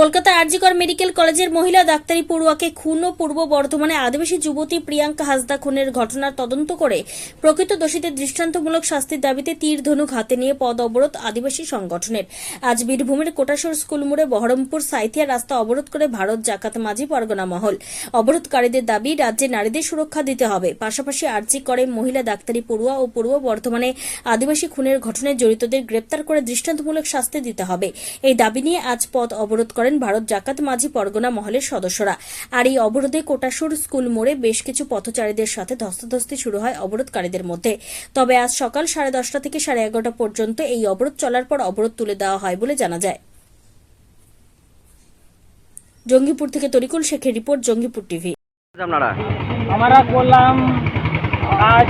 Kolkata RG Kar medical কলেজের মহিলা ডাক্তারি পড়ুয়াকে খুন ও পূর্ব বর্ধমানে আদিবাসী যুবতী প্রিয়াঙ্কা হাসদা খুনের ঘটনার তদন্ত করে প্রকৃত দোষীদের দৃষ্টান্তমূলক শাস্তির দাবিতে তীর ধনুক হাতে নিয়ে পদ অবরোধ আদিবাসী সংগঠনের। আজ বীরভূমের কোটাসর স্কুল মোড়ে বহরমপুর সাইথিয়া রাস্তা অবরোধ করে ভারত জাকাত মাঝি পরগনা মহল। অবরোধকারীদের দাবি, রাজ্যে নারীদের সুরক্ষা দিতে হবে। পাশাপাশি আর্জি করে মহিলা ডাক্তারি পড়ুয়া ও পূর্ব বর্ধমানে আদিবাসী খুনের ঘটনায় জড়িতদের গ্রেপ্তার করে দৃষ্টান্তমূলক শাস্তি দিতে হবে। এই দাবি নিয়ে আজ পথ অবরোধ করেন ভারত জাকাত মাঝি পরগনা মহলের সদস্যরা। আর এই অবরোধে কোটাসুর স্কুল মোড়ে বেশ কিছু পথচারীদের সাথে ধস্তাধস্তি শুরু হয় অবরোধকারীদের মধ্যে। তবে আজ সকাল সাড়ে দশটা থেকে সাড়ে এগারোটা পর্যন্ত এই অবরোধ চলার পর অবরোধ তুলে দেওয়া হয় বলে জানা যায়। জঙ্গিপুর থেকে তরিকুল শেখের রিপোর্ট জঙ্গিপুর টিভি। আমরা করলাম আজ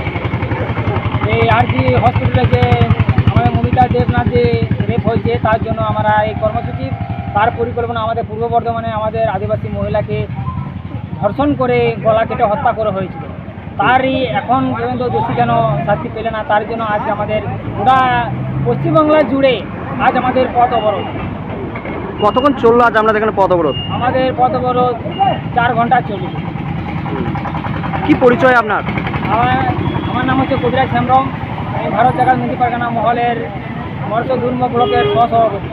এই আর জি হসপিটালে যে আমাদের মমিতা দেবনাথ যে রেপ হয়েছে তার জন্য আমরা এই কর্মসূচি তার পরিকল্পনা আমাদের পূর্ব বর্ধমানে আমাদের আদিবাসী মহিলাকে ধর্ষণ করে গলা কেটে হত্যা করা হয়েছিল। তারই এখন পর্যন্ত দোষী কেন শাস্তি পেলে না তার জন্য আজ আমাদের গোটা পশ্চিমবাংলা জুড়ে আজ আমাদের পথ অবরোধ। কতক্ষণ চলল আজ আপনাদের এখানে পথ অবরোধ? আমাদের পথ অবরোধ চার ঘণ্টা চলবে কি পরিচয় আপনার? আমার আমার নাম হচ্ছে কবিরাজ হেমব্রম। আমি ভারত জাগাত মুন্দি পারগানা মহলের মর্ষ দুর্ম ব্লকের সহসভাপতি।